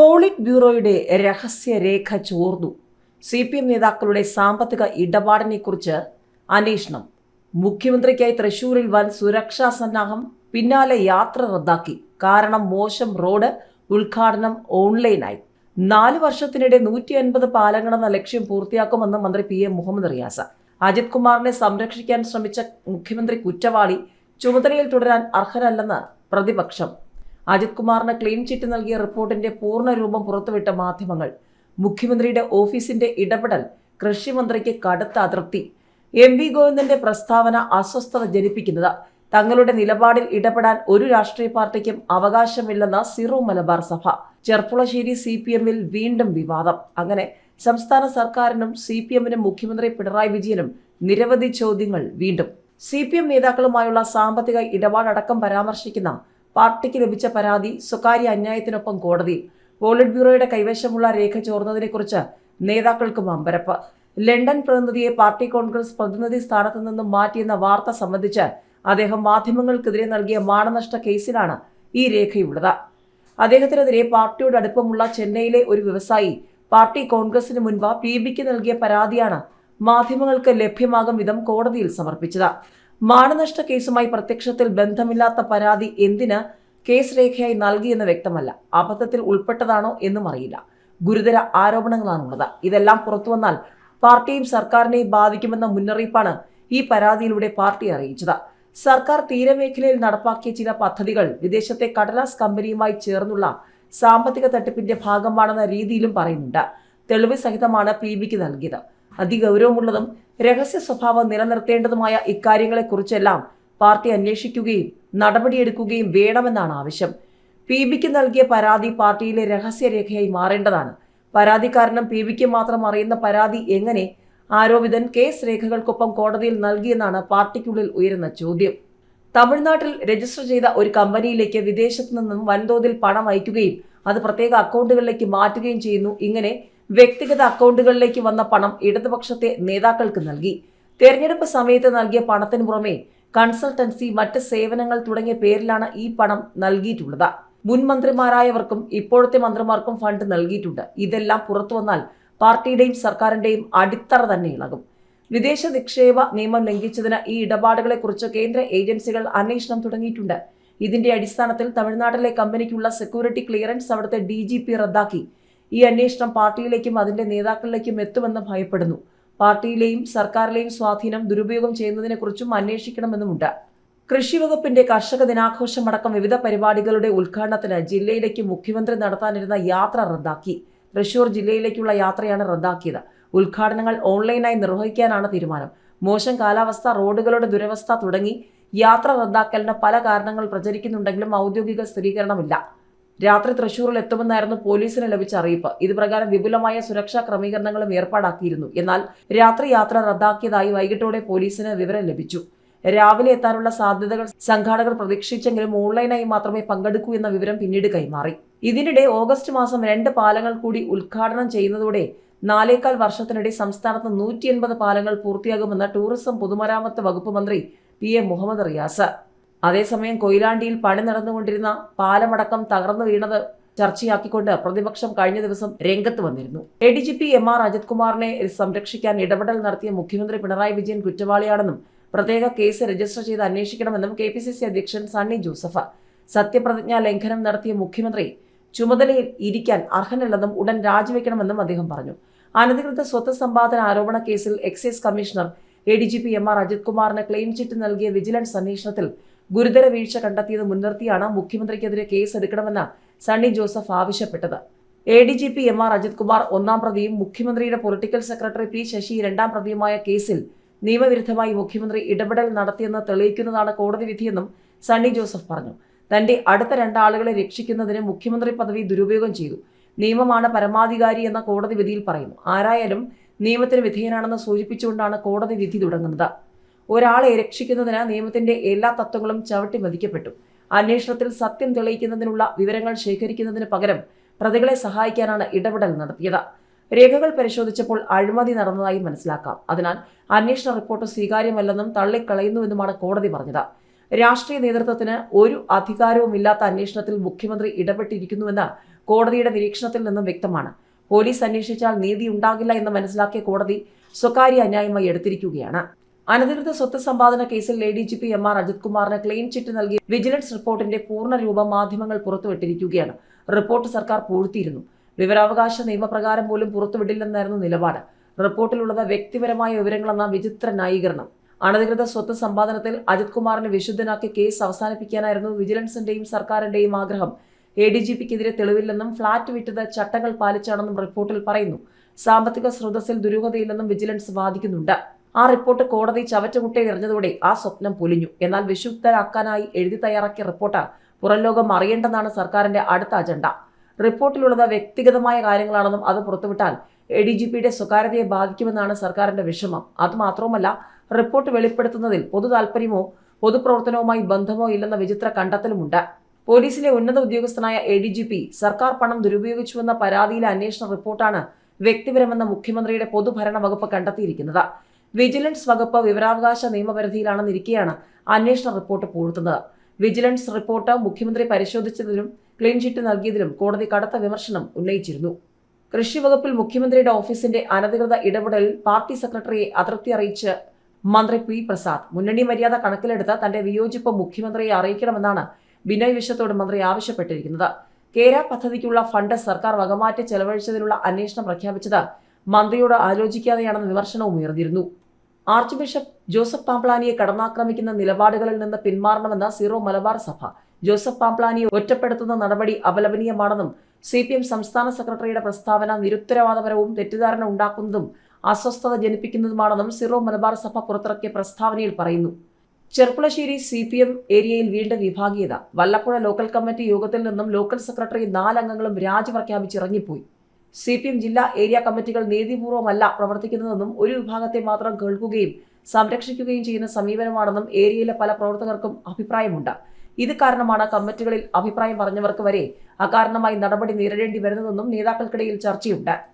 Polit ബ്യൂറോയുടെ രഹസ്യരേഖ ചോർന്നു. C P M നേതാക്കളുടെ സാമ്പത്തിക ഇടപാടിനെക്കുറിച്ച് അന്വേഷണം. മുഖ്യമന്ത്രിക്കായി തൃശൂരിൽ വൻ സുരക്ഷാ സന്നാഹം പിന്നാലെ യാത്ര റദ്ദാക്കി. കാരണം മോശം റോഡ് ഉദ്ഘാടനം ഓൺലൈനായി. നാല് വർഷത്തിനിടെ നൂറ്റി അൻപത് പാലങ്ങളെന്ന ലക്ഷ്യം പൂർത്തിയാക്കുമെന്ന് മന്ത്രി പി. എ. മുഹമ്മദ് റിയാസ്. അജിത് കുമാറിനെ സംരക്ഷിക്കാൻ ശ്രമിച്ച മുഖ്യമന്ത്രി കുറ്റവാളി ചുമതലയിൽ തുടരാൻ അർഹരല്ലെന്ന് പ്രതിപക്ഷം. അജിത് കുമാറിന് ക്ലീൻ ചിറ്റ് നൽകിയ റിപ്പോർട്ടിന്റെ പൂർണ രൂപം പുറത്തുവിട്ട മാധ്യമങ്ങൾ. മുഖ്യമന്ത്രിയുടെ ഓഫീസിന്റെ ഇടപെടൽ കൃഷിമന്ത്രിക്ക് കടുത്ത അതൃപ്തി. എം വി ഗോവിന്ദന്റെ പ്രസ്താവന അസ്വസ്ഥത ജനിപ്പിക്കുന്നത്. തങ്ങളുടെ നിലപാടിൽ ഇടപെടാൻ ഒരു രാഷ്ട്രീയ പാർട്ടിക്കും അവകാശമില്ലെന്ന സിറോ മലബാർ സഭ. ചെർപ്പുളശ്ശേരി സി പി എമ്മിൽ വീണ്ടും വിവാദം. അങ്ങനെ സംസ്ഥാന സർക്കാരിനും സി പി എമ്മിനും മുഖ്യമന്ത്രി പിണറായി വിജയനും നിരവധി ചോദ്യങ്ങൾ വീണ്ടും. സി പി എം നേതാക്കളുമായുള്ള സാമ്പത്തിക ഇടപാടടക്കം പരാമർശിക്കുന്ന പാർട്ടിക്ക് ലഭിച്ച പരാതി സ്വകാര്യ അന്യായത്തിനൊപ്പം കോടതിയിൽ. പോളിറ്റ് ബ്യൂറോയുടെ കൈവശമുള്ള രേഖ ചോർന്നതിനെക്കുറിച്ച് നേതാക്കൾക്കും അമ്പരപ്പ്. ലണ്ടൻ പ്രതിനിധിയെ പാർട്ടി കോൺഗ്രസ് പ്രതിനിധി സ്ഥാനത്ത് നിന്നും മാറ്റിയെന്ന വാർത്ത സംബന്ധിച്ച് അദ്ദേഹം മാധ്യമങ്ങൾക്കെതിരെ നൽകിയ മാനനഷ്ട കേസിലാണ് ഈ രേഖയുള്ളത്. അദ്ദേഹത്തിനെതിരെ പാർട്ടിയോട് അടുപ്പമുള്ള ചെന്നൈയിലെ ഒരു വ്യവസായി പാർട്ടി കോൺഗ്രസിന് മുൻപ് പി ബിക്ക് നൽകിയ പരാതിയാണ് മാധ്യമങ്ങൾക്ക് ലഭ്യമാകും വിധം കോടതിയിൽ സമർപ്പിച്ചത്. മാനനഷ്ട കേസുമായി പ്രത്യക്ഷത്തിൽ ബന്ധമില്ലാത്ത പരാതി എന്തിന് കേസ് രേഖയായി നൽകിയെന്ന് വ്യക്തമല്ല. അബദ്ധത്തിൽ ഉൾപ്പെട്ടതാണോ എന്നും അറിയില്ല. ഗുരുതര ആരോപണങ്ങളാണുള്ളത്. ഇതെല്ലാം പുറത്തു വന്നാൽ പാർട്ടിയും സർക്കാരിനെയും ബാധിക്കുമെന്ന മുന്നറിയിപ്പാണ് ഈ പരാതിയിലൂടെ പാർട്ടി അറിയിച്ചത്. സർക്കാർ തീരമേഖലയിൽ നടപ്പാക്കിയ ചില പദ്ധതികൾ വിദേശത്തെ കടലാസ് കമ്പനിയുമായി ചേർന്നുള്ള സാമ്പത്തിക തട്ടിപ്പിന്റെ ഭാഗമാണെന്ന രീതിയിലും പറയുന്നുണ്ട്. തെളിവ് സഹിതമാണ് പി ബിക്ക് നൽകിയത്. അതിഗൗരവമുള്ളതും രഹസ്യ സ്വഭാവം നിലനിർത്തേണ്ടതുമായ ഇക്കാര്യങ്ങളെക്കുറിച്ചെല്ലാം പാർട്ടി അന്വേഷിക്കുകയും നടപടിയെടുക്കുകയും വേണമെന്നാണ് ആവശ്യം. പി ബിക്ക് നൽകിയ പരാതി പാർട്ടിയിലെ രഹസ്യരേഖയായി മാറേണ്ടതാണ്. പരാതിക്കാരനും പി ബിക്ക് മാത്രം അറിയുന്ന പരാതി എങ്ങനെ ആരോപിതൻ കേസ് രേഖകൾക്കൊപ്പം കോടതിയിൽ നൽകിയെന്നാണ് പാർട്ടിക്കുള്ളിൽ ഉയരുന്ന ചോദ്യം. തമിഴ്നാട്ടിൽ രജിസ്റ്റർ ചെയ്ത ഒരു കമ്പനിയിലേക്ക് വിദേശത്തു നിന്നും വൻതോതിൽ പണം അയക്കുകയും അത് പ്രത്യേക അക്കൗണ്ടുകളിലേക്ക് മാറ്റുകയും ചെയ്യുന്നു. ഇങ്ങനെ വ്യക്തിഗത അക്കൗണ്ടുകളിലേക്ക് വന്ന പണം ഇടതുപക്ഷത്തെ നേതാക്കൾക്ക് നൽകി. തെരഞ്ഞെടുപ്പ് സമയത്ത് നൽകിയ പണത്തിന് പുറമെ കൺസൾട്ടൻസി മറ്റ് സേവനങ്ങൾ തുടങ്ങിയ പേരിലാണ് ഈ പണം നൽകിയിട്ടുള്ളത്. മുൻ മന്ത്രിമാരായവർക്കും ഇപ്പോഴത്തെ മന്ത്രിമാർക്കും ഫണ്ട് നൽകിയിട്ടുണ്ട്. ഇതെല്ലാം പുറത്തു വന്നാൽ പാർട്ടിയുടെയും സർക്കാരിന്റെയും അടിത്തറ തന്നെ ഇളകും. വിദേശ നിക്ഷേപ നിയമം ലംഘിച്ചതിന് ഈ ഇടപാടുകളെക്കുറിച്ച് കേന്ദ്ര ഏജൻസികൾ അന്വേഷണം തുടങ്ങിയിട്ടുണ്ട്. ഇതിന്റെ അടിസ്ഥാനത്തിൽ തമിഴ്നാട്ടിലെ കമ്പനിക്കുള്ള സെക്യൂരിറ്റി ക്ലിയറൻസ് അവിടുത്തെ ഡി റദ്ദാക്കി. ഈ അന്വേഷണം പാർട്ടിയിലേക്കും അതിന്റെ നേതാക്കളിലേക്കും എത്തുമെന്ന് ഭയപ്പെടുന്നു. പാർട്ടിയിലെയും സർക്കാരിലെയും സ്വാധീനം ദുരുപയോഗം ചെയ്യുന്നതിനെക്കുറിച്ചും അന്വേഷിക്കണമെന്നുമുണ്ട്. കൃഷി വകുപ്പിന്റെ കർഷക ദിനാഘോഷമടക്കം വിവിധ പരിപാടികളുടെ ഉദ്ഘാടനത്തിന് ജില്ലയിലേക്ക് മുഖ്യമന്ത്രി നടത്താനിരുന്ന യാത്ര റദ്ദാക്കി. തൃശൂർ ജില്ലയിലേക്കുള്ള യാത്രയാണ് റദ്ദാക്കിയത്. ഉദ്ഘാടനങ്ങൾ ഓൺലൈനായി നിർവഹിക്കാനാണ് തീരുമാനം. മോശം കാലാവസ്ഥ റോഡുകളുടെ ദുരവസ്ഥ തുടങ്ങി യാത്ര റദ്ദാക്കലിന് പല കാരണങ്ങൾ പ്രചരിക്കുന്നുണ്ടെങ്കിലും ഔദ്യോഗിക സ്ഥിരീകരണമില്ല. രാത്രി തൃശൂരിൽ എത്തുമെന്നായിരുന്നു പോലീസിന് ലഭിച്ച അറിയിപ്പ്. ഇത് പ്രകാരം വിപുലമായ സുരക്ഷാ ക്രമീകരണങ്ങളും ഏർപ്പാടാക്കിയിരുന്നു. എന്നാൽ രാത്രി യാത്ര റദ്ദാക്കിയതായി വൈകിട്ടോടെ പോലീസിന് വിവരം ലഭിച്ചു. രാവിലെ എത്താനുള്ള സാധ്യതകൾ സംഘാടകർ പ്രതീക്ഷിച്ചെങ്കിലും ഓൺലൈനായി മാത്രമേ പങ്കെടുക്കൂ എന്ന വിവരം പിന്നീട് കൈമാറി. ഇതിനിടെ ഓഗസ്റ്റ് മാസം രണ്ട് പാലങ്ങൾ കൂടി ഉദ്ഘാടനം ചെയ്യുന്നതോടെ നാലേക്കാൽ വർഷത്തിനിടെ സംസ്ഥാനത്ത് നൂറ്റി പാലങ്ങൾ പൂർത്തിയാകുമെന്ന് ടൂറിസം പൊതുമരാമത്ത് വകുപ്പ് മന്ത്രി പി എ മുഹമ്മദ് റിയാസ്. അതേസമയം കൊയിലാണ്ടിയിൽ പണി നടന്നുകൊണ്ടിരുന്ന പാലമടക്കം തകർന്നു വീണത് ചർച്ചയാക്കിക്കൊണ്ട് പ്രതിപക്ഷം കഴിഞ്ഞ ദിവസം രംഗത്ത് വന്നിരുന്നു. A D G P M R Ajith കുമാറിനെ സംരക്ഷിക്കാൻ ഇടപെടൽ നടത്തിയ മുഖ്യമന്ത്രി പിണറായി വിജയൻ കുറ്റവാളിയാണെന്നും പ്രത്യേക കേസ് രജിസ്റ്റർ ചെയ്ത് അന്വേഷിക്കണമെന്നും കെ പി സി സി അധ്യക്ഷൻ സണ്ണി ജോസഫ് സത്യപ്രതിജ്ഞാ ലംഘനം നടത്തിയ മുഖ്യമന്ത്രി ചുമതലയിൽ ഇരിക്കാൻ അർഹനല്ലെന്നും ഉടൻ രാജിവെക്കണമെന്നും അദ്ദേഹം പറഞ്ഞു. അനധികൃത സ്വത്ത് സമ്പാദന ആരോപണ കേസിൽ excise commissioner A D G P M R Ajith കുമാറിന് ക്ലെയിം ചിറ്റ് നൽകിയ വിജിലൻസ് അന്വേഷണത്തിൽ ഗുരുതര വീഴ്ച കണ്ടെത്തിയത് മുൻനിർത്തിയാണ് മുഖ്യമന്ത്രിക്കെതിരെ കേസ് എടുക്കണമെന്ന് സണ്ണി ജോസഫ് ആവശ്യപ്പെട്ടത്. A D G P M R Ajith Kumar ഒന്നാം പ്രതിയും മുഖ്യമന്ത്രിയുടെ പൊളിറ്റിക്കൽ സെക്രട്ടറി പി ശശി രണ്ടാം പ്രതിയുമായ കേസിൽ നിയമവിരുദ്ധമായി മുഖ്യമന്ത്രി ഇടപെടൽ നടത്തിയെന്ന് തെളിയിക്കുന്നതാണ് കോടതി വിധിയെന്നും സണ്ണി ജോസഫ് പറഞ്ഞു. തന്റെ അടുത്ത രണ്ടാളുകളെ രക്ഷിക്കുന്നതിന് മുഖ്യമന്ത്രി പദവി ദുരുപയോഗം ചെയ്തു. നിയമമാണ് പരമാധികാരി എന്ന കോടതി വിധിയിൽ പറയുന്നു. ആരായാലും നിയമത്തിന് വിധേയനാണെന്ന് സൂചിപ്പിച്ചുകൊണ്ടാണ് കോടതി വിധി തുടങ്ങുന്നത്. ഒരാളെ രക്ഷിക്കുന്നതിന് നിയമത്തിന്റെ എല്ലാ തത്വങ്ങളും ചവിട്ടി മതിക്കപ്പെട്ടു. അന്വേഷണത്തിൽ സത്യം തെളിയിക്കുന്നതിനുള്ള വിവരങ്ങൾ ശേഖരിക്കുന്നതിന് പകരം പ്രതികളെ സഹായിക്കാനാണ് ഇടപെടൽ നടത്തിയത്. രേഖകൾ പരിശോധിച്ചപ്പോൾ അഴിമതി നടന്നതായി മനസ്സിലാക്കാം. അതിനാൽ അന്വേഷണ റിപ്പോർട്ട് സ്വീകാര്യമല്ലെന്നും തള്ളിക്കളയുന്നുവെന്നുമാണ് കോടതി പറഞ്ഞത്. രാഷ്ട്രീയ നേതൃത്വത്തിന് ഒരു അധികാരവുമില്ലാത്ത അന്വേഷണത്തിൽ മുഖ്യമന്ത്രി ഇടപെട്ടിരിക്കുന്നുവെന്ന് കോടതിയുടെ നിരീക്ഷണത്തിൽ നിന്നും വ്യക്തമാണ്. പോലീസ് അന്വേഷിച്ചാൽ നീതി ഉണ്ടാകില്ല എന്ന് മനസ്സിലാക്കിയ കോടതി സ്വകാര്യ അന്യായമായി എടുത്തിരിക്കുകയാണ്. അനധികൃത സ്വത്ത് സമ്പാദന കേസിൽ A D G P M R Ajith കുമാറിന് ക്ലെയിം ചിറ്റ് നൽകി വിജിലൻസ് റിപ്പോർട്ടിന്റെ പൂർണ രൂപം മാധ്യമങ്ങൾ പുറത്തുവിട്ടിരിക്കുകയാണ്. റിപ്പോർട്ട് സർക്കാർ പൂഴ്ത്തിയിരുന്നു. വിവരാവകാശ നിയമപ്രകാരം പോലും പുറത്തുവിടില്ലെന്നായിരുന്നു നിലപാട്. റിപ്പോർട്ടിലുള്ളത് വ്യക്തിപരമായ വിവരങ്ങളെന്ന വിചിത്ര ന്യായീകരണം. അനധികൃത സ്വത്ത് സമ്പാദനത്തിൽ അജിത് കുമാറിനെ വിശുദ്ധനാക്കി കേസ് അവസാനിപ്പിക്കാനായിരുന്നു വിജിലൻസിന്റെയും സർക്കാരിന്റെയും ആഗ്രഹം. എ ഡി ജി പിക്കെതിരെ തെളിവില്ലെന്നും ഫ്ളാറ്റ് വിറ്റത് ചട്ടങ്ങൾ പാലിച്ചാണെന്നും റിപ്പോർട്ടിൽ പറയുന്നു. സാമ്പത്തിക സ്രോതസ്സിൽ ദുരൂഹതയില്ലെന്നും വിജിലൻസ് വാദിക്കുന്നുണ്ട്. ആ റിപ്പോർട്ട് കോടതി ചവറ്റുകുട്ടയിൽ എറിഞ്ഞതോടെ ആ സ്വപ്നം പൊലിഞ്ഞു. എന്നാൽ വിശുദ്ധരാക്കാനായി എഴുതി തയ്യാറാക്കിയ റിപ്പോർട്ട് പുറംലോകം അറിയേണ്ടെന്നാണ് സർക്കാരിന്റെ അടുത്ത അജണ്ട. റിപ്പോർട്ടിലുള്ളത് വ്യക്തിഗതമായ കാര്യങ്ങളാണെന്നും അത് പുറത്തുവിട്ടാൽ എ ഡി ജി പിയുടെ സ്വകാര്യതയെ ബാധിക്കുമെന്നാണ് സർക്കാരിന്റെ വിഷമം. അതുമാത്രവുമല്ല റിപ്പോർട്ട് വെളിപ്പെടുത്തുന്നതിൽ പൊതു താൽപ്പര്യമോ പൊതുപ്രവർത്തനവുമായി ബന്ധമോ ഇല്ലെന്ന വിചിത്ര കണ്ടെത്തലുമുണ്ട്. പോലീസിലെ ഉന്നത ഉദ്യോഗസ്ഥനായ എ ഡി ജി പി സർക്കാർ പണം ദുരുപയോഗിച്ചുവെന്ന പരാതിയിലെ അന്വേഷണ റിപ്പോർട്ടാണ് വ്യക്തിപരമെന്ന മുഖ്യമന്ത്രിയുടെ പൊതുഭരണ വകുപ്പ് കണ്ടെത്തിയിരിക്കുന്നത്. വിജിലൻസ് വകുപ്പ് വിവരാവകാശ നിയമപരിധിയിലാണെന്നിരിക്കെയാണ് അന്വേഷണ റിപ്പോർട്ട് പൂഴ്ത്തുന്നത്. വിജിലൻസ് റിപ്പോർട്ട് മുഖ്യമന്ത്രി പരിശോധിച്ചതിലും ക്ലീൻ ചിറ്റ് നൽകിയതിലും കോടതി കടുത്ത വിമർശനം ഉന്നയിച്ചിരുന്നു. കൃഷി വകുപ്പിൽ മുഖ്യമന്ത്രിയുടെ ഓഫീസിന്റെ അനധികൃത ഇടപെടലിൽ പാർട്ടി സെക്രട്ടറിയെ അതൃപ്തി അറിയിച്ച് മന്ത്രി പി പ്രസാദ് മുന്നണി മര്യാദ കണക്കിലെടുത്ത് തന്റെ വിയോജിപ്പ് മുഖ്യമന്ത്രിയെ അറിയിക്കണമെന്നാണ് ബിനോയ് വിശ്വത്തോട് മന്ത്രി ആവശ്യപ്പെട്ടിരിക്കുന്നത്. കേര പദ്ധതിക്കുള്ള ഫണ്ട് സർക്കാർ വകമാറ്റി ചെലവഴിച്ചതിനുള്ള അന്വേഷണം പ്രഖ്യാപിച്ചത് മന്ത്രിയോട് ആലോചിക്കാതെയാണെന്ന വിമർശനവും ഉയർന്നിരുന്നു. ആർച്ച് ബിഷപ്പ് ജോസഫ് പാംപ്ലാനിയെ കടന്നാക്രമിക്കുന്ന നിലപാടുകളിൽ നിന്ന് പിന്മാറണമെന്ന സീറോ മലബാർ സഭ. ജോസഫ് പാംപ്ലാനിയെ ഒറ്റപ്പെടുത്തുന്ന നടപടി അപലപനീയമാണെന്നും സി പി എം സംസ്ഥാന സെക്രട്ടറിയുടെ പ്രസ്താവന നിരുത്തരവാദപരവും തെറ്റിദ്ധാരണ ഉണ്ടാക്കുന്നതും അസ്വസ്ഥത ജനിപ്പിക്കുന്നതുമാണെന്നും സിറോ മലബാർ സഭ പുറത്തിറക്കിയ പ്രസ്താവനയിൽ പറയുന്നു. ചെർപ്പുളശ്ശേരി സി പി എം ഏരിയയിൽ വീണ്ടും വിഭാഗീയത. വല്ലപ്പുഴ ലോക്കൽ കമ്മിറ്റി യോഗത്തിൽ നിന്നും ലോക്കൽ സെക്രട്ടറി നാലംഗങ്ങളും രാജി പ്രഖ്യാപിച്ച് ഇറങ്ങിപ്പോയി സി പി എം ജില്ലാ ഏരിയ കമ്മിറ്റികൾ നീതിപൂർവമല്ല പ്രവർത്തിക്കുന്നതെന്നും ഒരു വിഭാഗത്തെ മാത്രം കേൾക്കുകയും സംരക്ഷിക്കുകയും ചെയ്യുന്ന സമീപനമാണെന്നും ഏരിയയിലെ പല പ്രവർത്തകർക്കും അഭിപ്രായമുണ്ട്. ഇത് കാരണമാണ് കമ്മിറ്റികളിൽ അഭിപ്രായം പറഞ്ഞവർക്ക് വരെ അകാരണമായി നടപടി നേരിടേണ്ടി വരുന്നതെന്നും നേതാക്കൾക്കിടയിൽ ചർച്ചയുണ്ട്.